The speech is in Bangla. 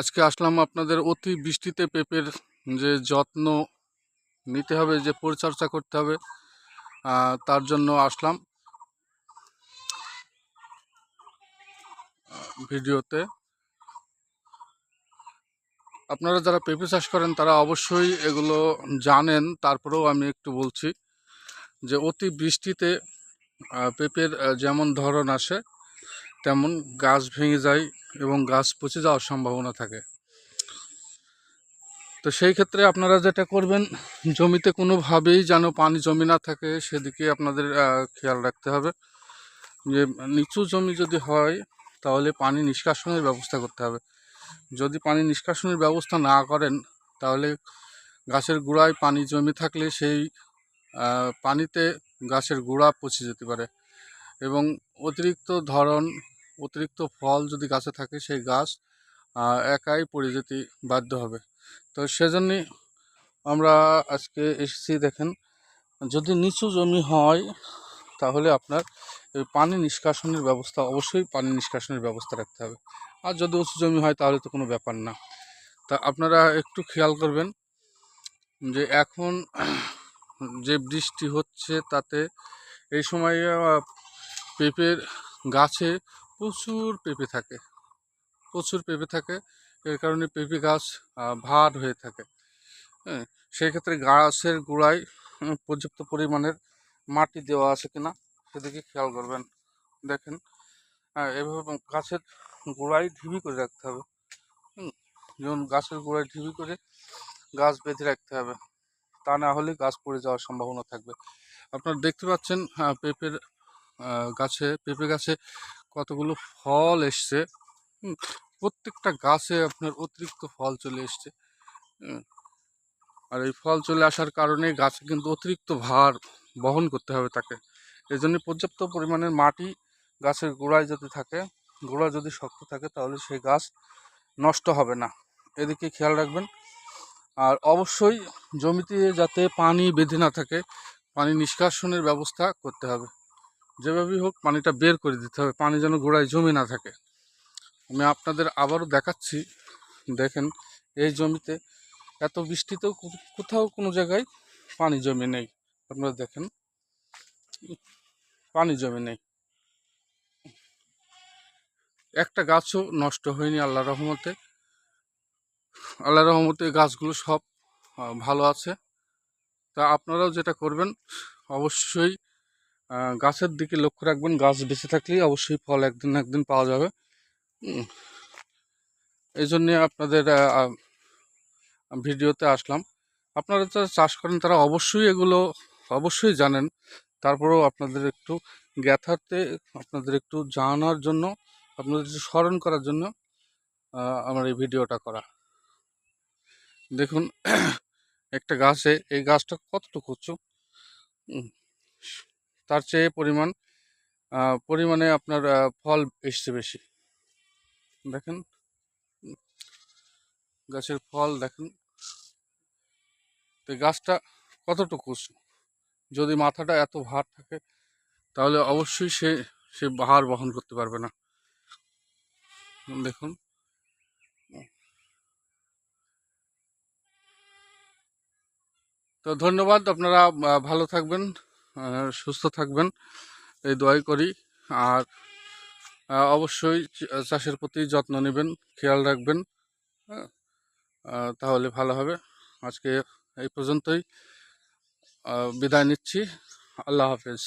আজকে আসলাম আপনাদের অতি বৃষ্টিতে পেঁপের যে যত্ন নিতে হবে, যে পরিচর্যা করতে হবে তার জন্য আসলাম ভিডিওতে। আপনারা যারা পেঁপে চাষ করেন, তারা অবশ্যই এগুলো জানেন। তারপরেও আমি একটু বলছি যে, অতি বৃষ্টিতে পেঁপের যেমন ধরন আসে তেমন গাছ ভেঙে যায় এবং গাছ পচে যাওয়ার সম্ভাবনা থাকে। তো সেই ক্ষেত্রে আপনারা যেটা করবেন, জমিতে কোনোভাবেই যেন পানি জমি না থাকে, সেদিকে আপনাদের খেয়াল রাখতে হবে। যে নিচু জমি যদি হয়, তাহলে পানি নিষ্কাশনের ব্যবস্থা করতে হবে। যদি পানি নিষ্কাশনের ব্যবস্থা না করেন, তাহলে গাছের গোড়ায় পানি জমি থাকলে সেই পানিতে গাছের গোড়া পচে যেতে পারে। এবং অতিরিক্ত ধরন অতিরিক্ত ফল যদি গাছে থাকে সেই গাছ একাই পড়ে যেতে বাধ্য হবে। তো সেজন্যই আমরা আজকে এসেছি দেখেন, যদি নিচু জমি হয়, তাহলে আপনার পানি নিষ্কাশনের ব্যবস্থা, অবশ্যই পানি নিষ্কাশনের ব্যবস্থা রাখতে হবে। আর যদি উঁচু জমি হয়, তাহলে তো কোনো ব্যাপার না। তা আপনারা একটু খেয়াল করবেন যে এখন যে বৃষ্টি হচ্ছে, তাতে এই সময় পেঁপের গাছে প্রচুর পেঁপে থাকে। প্রচুর পেঁপে থাকে। এর কারণে পেঁপে গাছ ভার হয়ে থাকে। হ্যাঁ সেই ক্ষেত্রে গাছের গোড়ায় পর্যাপ্ত পরিমাণের মাটি দেওয়া আছে কিনা সেদিকে খেয়াল করবেন। দেখেন এভাবে গাছের গোড়ায় ঢিবি করে রাখতে হবে। যেমন গাছের গোড়ায় ঢিবি করে গাছ বেঁধে রাখতে হবে। তা না হলে গাছ পড়ে যাওয়ার সম্ভাবনা থাকবে। আপনারা দেখতে পাচ্ছেন পেঁপের গাছে, পেঁপে গাছে কতগুলো ফল এসছে। প্রত্যেকটা গাছে আপনার অতিরিক্ত ফল চলে এসছে। আর এই ফল চলে আসার কারণে গাছে কিন্তু অতিরিক্ত ভার বহন করতে হবে তাকে। এই জন্য পর্যাপ্ত পরিমাণের মাটি গাছের গোড়ায় যদি থাকে, গোড়া যদি শক্ত থাকে, তাহলে সেই গাছ নষ্ট হবে না। এদিকে খেয়াল রাখবেন, আর অবশ্যই জমিতে যাতে পানি বেঁধে না থাকে, পানি নিষ্কাশনের ব্যবস্থা করতে হবে। যেভাবেই হোক পানিটা বের করে দিতে হবে, পানি যেন গোড়ায় জমে না থাকে। আমি আপনাদের আবারও দেখাচ্ছি, দেখেন, এই জমিতে এত বৃষ্টিতেও কোথাও কোনো জায়গায় পানি জমে নেই। আপনারা দেখেন, পানি জমে নেই। একটা গাছও নষ্ট হয়নি আল্লাহ রহমতে। আল্লাহ রহমতে গাছগুলো সব ভালো আছে। তা আপনারাও যেটা করবেন, অবশ্যই গাছের দিকে লক্ষ্য রাখবেন, গাছ বেঁচে থাকলেই অবশ্যই ফল একদিন একদিন পাওয়া যাবে। এই জন্যে আপনাদের ভিডিওতে আসলাম। আপনারা যারা চাষ করেন, তারা অবশ্যই এগুলো অবশ্যই জানেন। তারপরেও আপনাদের একটু জ্ঞাতার্থে, আপনাদের একটু জানার জন্য, আপনাদের স্মরণ করার জন্য আমার এই ভিডিওটা করা। দেখুন, একটা গাছে, এই গাছটা কতটুকু উঁচু তার চেয়ে পরিমাণ পরিমাণে আপনার ফল এসছে বেশি। দেখেন, গাছের ফল দেখেন, তো গাছটা কতটুকু যদি মাথাটা এত ভার থাকে, তাহলে অবশ্যই সে সে ভার বহন করতে পারবে না। দেখুন। তো ধন্যবাদ, আপনারা ভালো থাকবেন। সুস্থ থাকবেন, এই দোয়াই করি। আর অবশ্যই চাষের প্রতি যত্ন নেবেন, খেয়াল রাখবেন হ্যাঁ? তাহলে ভালো হবে। আজকে এই পর্যন্তই। বিদায় নিচ্ছি। আল্লাহ হাফেজ।